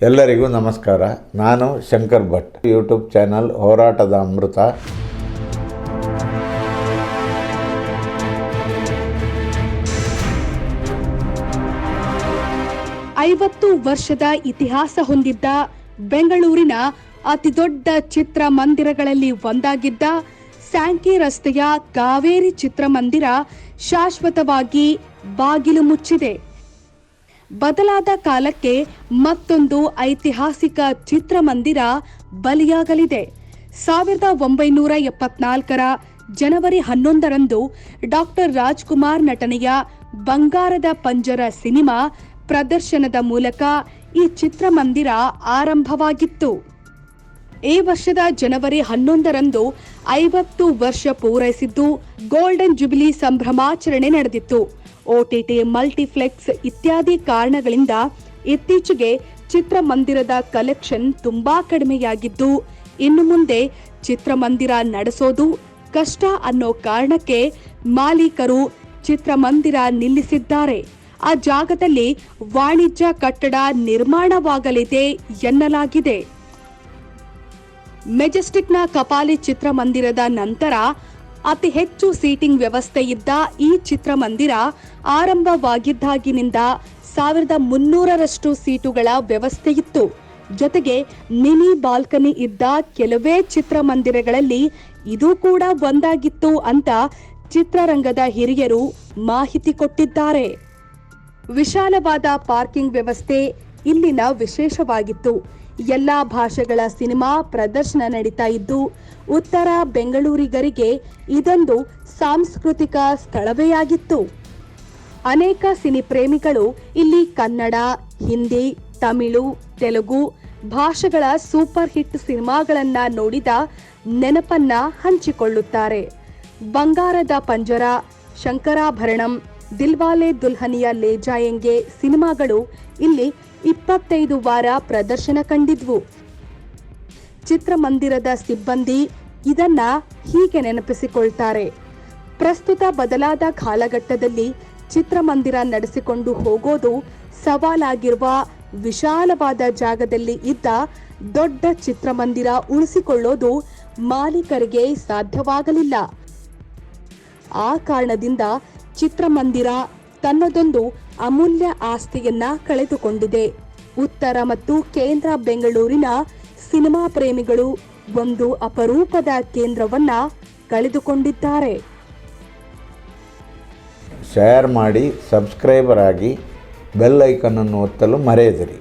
ಎಲ್ಲರಿಗೂ ನಮಸ್ಕಾರ. ನಾನು ಶಂಕರ್ ಭಟ್. ಯೂಟ್ಯೂಬ್ ಚಾನಲ್ ಹೋರಾಟದ ಅಮೃತ. ಐವತ್ತು ವರ್ಷದ ಇತಿಹಾಸ ಹೊಂದಿದ್ದ ಬೆಂಗಳೂರಿನ ಅತಿದೊಡ್ಡ ಚಿತ್ರಮಂದಿರಗಳಲ್ಲಿ ಒಂದಾಗಿದ್ದ ಸ್ಯಾಂಕಿ ರಸ್ತೆಯ ಕಾವೇರಿ ಚಿತ್ರಮಂದಿರ ಶಾಶ್ವತವಾಗಿ ಬಾಗಿಲು ಮುಚ್ಚಿದೆ. ಬದಲಾದ ಕಾಲಕ್ಕೆ ಮತ್ತೊಂದು ಐತಿಹಾಸಿಕ ಚಿತ್ರಮಂದಿರ ಬಲಿಯಾಗಲಿದೆ. ಸಾವಿರದ ಒಂಬೈನೂರ ಎಪ್ಪತ್ನಾಲ್ಕರ ಜನವರಿ ಹನ್ನೊಂದರಂದು ಡಾಕ್ಟರ್ ರಾಜ್ಕುಮಾರ್ ನಟನೆಯ ಬಂಗಾರದ ಪಂಜರ ಸಿನಿಮಾ ಪ್ರದರ್ಶನದ ಮೂಲಕ ಈ ಚಿತ್ರಮಂದಿರ ಆರಂಭವಾಗಿತ್ತು. ಈ ವರ್ಷದ ಜನವರಿ ಹನ್ನೊಂದರಂದು ಐವತ್ತು ವರ್ಷ ಪೂರೈಸಿದ್ದು ಗೋಲ್ಡನ್ ಜುಬಿಲಿ ಸಂಭ್ರಮಾಚರಣೆ ನಡೆದಿತ್ತು. ಒಟಿಟಿ ಮಲ್ಟಿಫ್ಲೆಕ್ಸ್ ಇತ್ಯಾದಿ ಕಾರಣಗಳಿಂದ ಇತ್ತೀಚೆಗೆ ಚಿತ್ರಮಂದಿರದ ಕಲೆಕ್ಷನ್ ತುಂಬಾ ಕಡಿಮೆಯಾಗಿದ್ದು, ಇನ್ನು ಮುಂದೆ ಚಿತ್ರಮಂದಿರ ನಡೆಸೋದು ಕಷ್ಟ ಅನ್ನೋ ಕಾರಣಕ್ಕೆ ಮಾಲೀಕರು ಚಿತ್ರಮಂದಿರ ನಿಲ್ಲಿಸಿದ್ದಾರೆ. ಆ ಜಾಗದಲ್ಲಿ ವಾಣಿಜ್ಯ ಕಟ್ಟಡ ನಿರ್ಮಾಣವಾಗಲಿದೆ ಎನ್ನಲಾಗಿದೆ. ಮೆಜೆಸ್ಟಿಕ್ನ ಕಪಾಲಿ ಚಿತ್ರಮಂದಿರದ ನಂತರ ಅತಿ ಹೆಚ್ಚು ಸೀಟಿಂಗ್ ವ್ಯವಸ್ಥೆ ಇದ್ದ ಈ ಚಿತ್ರಮಂದಿರ ಆರಂಭವಾಗಿದ್ದಾಗಿನಿಂದ ಸಾವಿರದ ಮುನ್ನೂರರಷ್ಟು ಸೀಟುಗಳ ವ್ಯವಸ್ಥೆ ಇತ್ತು. ಜೊತೆಗೆ ಮಿನಿ ಬಾಲ್ಕನಿ ಇದ್ದ ಕೆಲವೇ ಚಿತ್ರಮಂದಿರಗಳಲ್ಲಿ ಇದು ಕೂಡ ಒಂದಾಗಿತ್ತು ಅಂತ ಚಿತ್ರರಂಗದ ಹಿರಿಯರು ಮಾಹಿತಿ ಕೊಟ್ಟಿದ್ದಾರೆ. ವಿಶಾಲವಾದ ಪಾರ್ಕಿಂಗ್ ವ್ಯವಸ್ಥೆ ಇಲ್ಲಿನ ವಿಶೇಷವಾಗಿತ್ತು. ಎಲ್ಲಾ ಭಾಷೆಗಳ ಸಿನಿಮಾ ಪ್ರದರ್ಶನ ನಡೀತಾ ಇದ್ದು, ಉತ್ತರ ಬೆಂಗಳೂರಿಗರಿಗೆ ಇದೊಂದು ಸಾಂಸ್ಕೃತಿಕ ಸ್ಥಳವೇ ಆಗಿತ್ತು. ಅನೇಕ ಸಿನಿ ಪ್ರೇಮಿಗಳು ಇಲ್ಲಿ ಕನ್ನಡ, ಹಿಂದಿ, ತಮಿಳು, ತೆಲುಗು ಭಾಷೆಗಳ ಸೂಪರ್ ಹಿಟ್ ಸಿನಿಮಾಗಳನ್ನ ನೋಡಿದ ನೆನಪನ್ನ ಹಂಚಿಕೊಳ್ಳುತ್ತಾರೆ. ಬಂಗಾರದ ಪಂಜರ, ಶಂಕರಾಭರಣಂ ದಿಲ್ವಾಲೆ ದುಲ್ಹನಿಯ ಲೇ ಜಾಯೆಂಗೆ ಸಿನಿಮಾಗಳು ಇಲ್ಲಿ ಇಪ್ಪತ್ತೈದು ವಾರ ಪ್ರದರ್ಶನ ಕಂಡಿದ್ವು. ಚಿತ್ರಮಂದಿರದ ಸಿಬ್ಬಂದಿ ಇದನ್ನ ಹೀಗೆ ನೆನಪಿಸಿಕೊಳ್ತಾರೆ. ಪ್ರಸ್ತುತ ಬದಲಾದ ಕಾಲಘಟ್ಟದಲ್ಲಿ ಚಿತ್ರಮಂದಿರ ನಡೆಸಿಕೊಂಡು ಹೋಗೋದು ಸವಾಲಾಗಿರುವ ವಿಶಾಲವಾದ ಜಾಗದಲ್ಲಿ ಇದ್ದ ದೊಡ್ಡ ಚಿತ್ರಮಂದಿರ ಉಳಿಸಿಕೊಳ್ಳೋದು ಮಾಲೀಕರಿಗೆ ಸಾಧ್ಯವಾಗಲಿಲ್ಲ. ಆ ಕಾರಣದಿಂದ ಚಿತ್ರಮಂದಿರ ತನ್ನದೊಂದು ಅಮೂಲ್ಯ ಆಸ್ತಿಯನ್ನ ಕಳೆದುಕೊಂಡಿದೆ. ಉತ್ತರ ಮತ್ತು ಕೇಂದ್ರ ಬೆಂಗಳೂರಿನ ಸಿನಿಮಾ ಪ್ರೇಮಿಗಳು ಒಂದು ಅಪರೂಪದ ಕೇಂದ್ರವನ್ನ ಕಳೆದುಕೊಂಡಿದ್ದಾರೆ. ಶೇರ್ ಮಾಡಿ ಸಬ್ಸ್ಕ್ರೈಬರ್ ಆಗಿ ಬೆಲ್ ಐಕನನ್ನು ಒತ್ತಲು ಮರೆಯದಿರಿ.